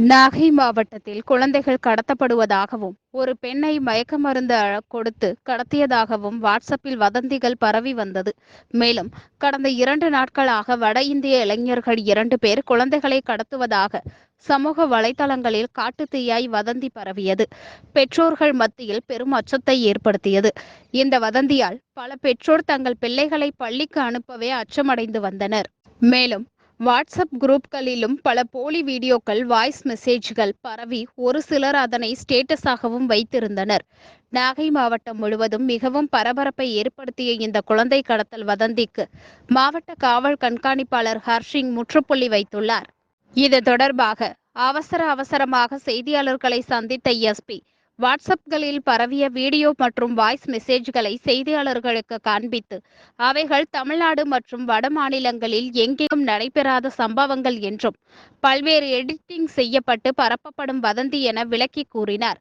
நாகை மாவட்டத்தில் குழந்தைகள் கடத்தப்படுவதாகவும் ஒரு பெண்ணை மயக்க மருந்து அழ- கொடுத்து கடத்தியதாகவும் வாட்ஸ்அப்பில் வதந்திகள் பரவி வந்தது. மேலும் கடந்த இரண்டு நாட்களாக வட இந்திய இளைஞர்கள் இரண்டு பேர் குழந்தைகளை கடத்துவதாக சமூக வலைதளங்களில் காட்டுத்தீயாய் வதந்தி பரவியது. பெற்றோர்கள் மத்தியில் பெரும் அச்சத்தை ஏற்படுத்தியது. இந்த வதந்தியால் பல பெற்றோர் தங்கள் பிள்ளைகளை பள்ளிக்கு அனுப்பவே அச்சமடைந்து வந்தனர். மேலும் வாட்ஸ்அப் குரூப்களிலும் பல போலி வீடியோக்கள் வாய்ஸ் மெசேஜ்கள் பரவி ஒரு சிலர் அதனை ஸ்டேட்டஸாகவும் வைத்திருந்தனர். நாகை மாவட்டம் முழுவதும் மிகவும் பரபரப்பை ஏற்படுத்திய இந்த குழந்தை கடத்தல் வதந்திக்கு மாவட்ட காவல் கண்காணிப்பாளர் ஹர்ஷிங் முற்றுப்புள்ளி வைத்துள்ளார். இது தொடர்பாக அவசர அவசரமாக செய்தியாளர்களை சந்தித்த எஸ்பி வாட்ஸ்அப்களில் பரவிய வீடியோ மற்றும் வாய்ஸ் மெசேஜ்களை செய்தியாளர்களுக்கு காண்பித்து அவைகள் தமிழ்நாடு மற்றும் வட மாநிலங்களில் எங்கேயும் நடைபெறாத சம்பவங்கள் என்றும் பல்வேறு எடிட்டிங் செய்யப்பட்டு பரப்பப்படும் வதந்தி என விளக்கி கூறினார்.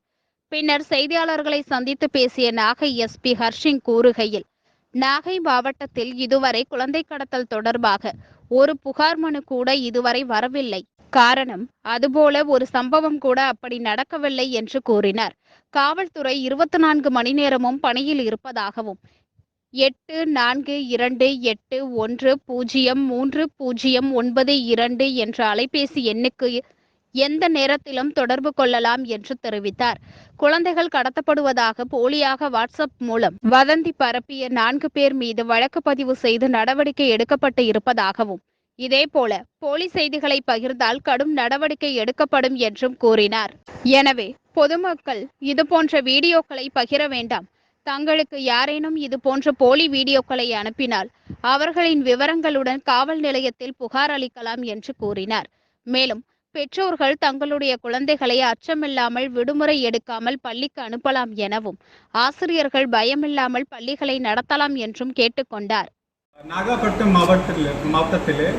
பின்னர் செய்தியாளர்களை சந்தித்து பேசிய நாகை எஸ்பி ஹர்ஷிங் கூறுகையில் நாகை மாவட்டத்தில் இதுவரை குழந்தை கடத்தல் தொடர்பாக ஒரு புகார் மனு கூட இதுவரை வரவில்லை. காரணம் அதுபோல ஒரு சம்பவம் கூட அப்படி நடக்கவில்லை என்று கூறினார். காவல்துறை இருபத்தி நான்கு மணி நேரமும் பணியில் இருப்பதாகவும் எட்டு நான்கு இரண்டு எட்டு ஒன்று பூஜ்ஜியம் மூன்று பூஜ்ஜியம் ஒன்பது இரண்டு என்ற அலைபேசி எண்ணுக்கு எந்த நேரத்திலும் தொடர்பு கொள்ளலாம் என்று தெரிவித்தார். குழந்தைகள் கடத்தப்படுவதாக போலியாக வாட்ஸ்அப் மூலம் வதந்தி பரப்பிய நான்கு பேர் மீது வழக்கு பதிவு செய்து நடவடிக்கை எடுக்கப்பட்டு இருப்பதாகவும் இதேபோல போலி செய்திகளை பகிர்ந்தால் கடும் நடவடிக்கை எடுக்கப்படும் என்றும் கூறினார். எனவே பொதுமக்கள் இதுபோன்ற வீடியோக்களை பகிர வேண்டாம். தங்களுக்கு யாரேனும் இது போன்ற போலி வீடியோக்களை அனுப்பினால் அவர்களின் விவரங்களுடன் காவல் நிலையத்தில் புகார் அளிக்கலாம் என்று கூறினார். மேலும் பெற்றோர்கள் தங்களுடைய குழந்தைகளை அச்சமில்லாமல் விடுமுறை எடுக்காமல் பள்ளிக்கு அனுப்பலாம் எனவும் ஆசிரியர்கள் பயமில்லாமல் பள்ளிகளை நடத்தலாம் என்றும் கேட்டுக்கொண்டார் நாகப்பட்டினம் மாவட்டத்தில் மாவட்டத்திலே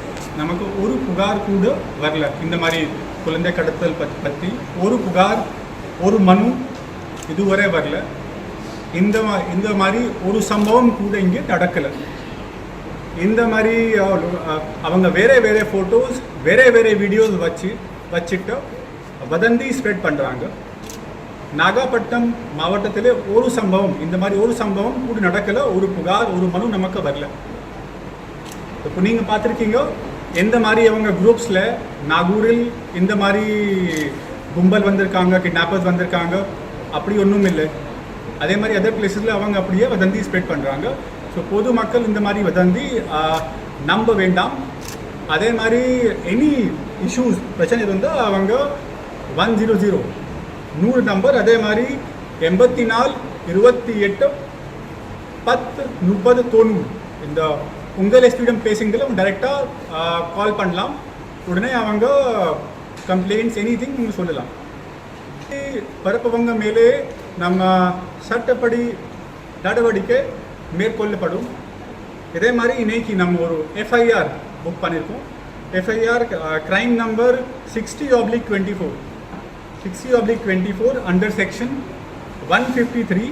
நமக்கு ஒரு புகார் கூட வரல. இந்த மாதிரி குழந்தை கடத்தல் பத் பற்றி ஒரு புகார் ஒரு மனு இதுவரை வரல. இந்த மா- இந்த மாதிரி ஒரு சம்பவம் கூட இங்கே நடக்கலை. இந்த மாதிரி அவங்க வேற வேற ஃபோட்டோஸ் வேற வேற வீடியோஸ் வச்சு வச்சுட்டு வதந்தி ஸ்ப்ரெட் பண்ணுறாங்க நாகப்பட்டினம் மாவட்டத்தில் ஒரு சம்பவம் இந்த மாதிரி ஒரு சம்பவம் கூட நடக்கலை. ஒரு புகார் ஒரு மனு நமக்கு வரல. இப்போ நீங்கள் பார்த்துருக்கீங்க எந்த மாதிரி அவங்க குரூப்ஸில் நாகூரில் இந்த மாதிரி கும்பல் வந்திருக்காங்க கிட்னாப்பர்ஸ் வந்திருக்காங்க அப்படி ஒன்றும் இல்லை. அதே மாதிரி அதர் பிளேஸஸில் அவங்க அப்படியே வதந்தி ஸ்ப்ரெட் பண்ணுறாங்க ஸோ பொதுமக்கள் இந்த மாதிரி வதந்தி நம்ப வேண்டாம். அதே மாதிரி எனி இஷ்யூஸ் பிரச்சனை இருந்தால் அவங்க ஒன் ஜீரோ ஜீரோ நூறு நம்பர் அதே மாதிரி எண்பத்தி நாலு இருபத்தி எட்டு பத்து முப்பது தொண்ணூறு இந்த உங்கள் எஸ்பியிடம் பேசுங்களும் டைரெக்டாக கால் பண்ணலாம். உடனே அவங்க கம்ப்ளைண்ட்ஸ் எனி திங் சொல்லலாம். பரப்பவங்க மேலே நம்ம சட்டப்படி நடவடிக்கை மேற்கொள்ளப்படும். இதே மாதிரி இன்னைக்கு நம்ம ஒரு எஃப்ஐஆர் புக் பண்ணியிருக்கோம் FIR crime number sixty oblique twenty four sixty oblique twenty four under section one fifty three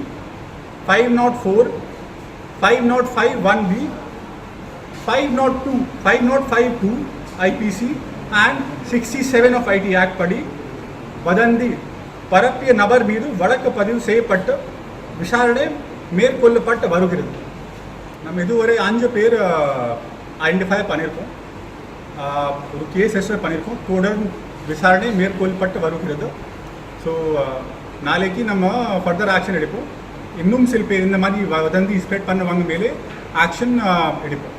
five naught four five naught five one B five naught two five naught five two IPC and sixty seven of act படி வதந்தி பரப்பிய நபர் மீது வழக்கு பதிவு செய்யப்பட்டு விசாரணை மேற்கொள்ளப்பட்டு வருகிறது. நம்ம இதுவரை அஞ்சு பேர் ஐடென்டிஃபை பண்ணியிருக்கோம். ஒரு கேஸ் ரெஜிஸ்டர் பண்ணியிருக்கோம். தொடர்ந்து விசாரணை மேற்கொள்ளப்பட்டு வருகிறது. ஸோ நாளைக்கு நம்ம ஃபர்தர் ஆக்ஷன் எடுப்போம். இன்னும் சில பேர் இந்த மாதிரி வதந்தி ஸ்ப்ரெட் பண்ணவங்க மேலே ஆக்ஷன் எடுப்போம்.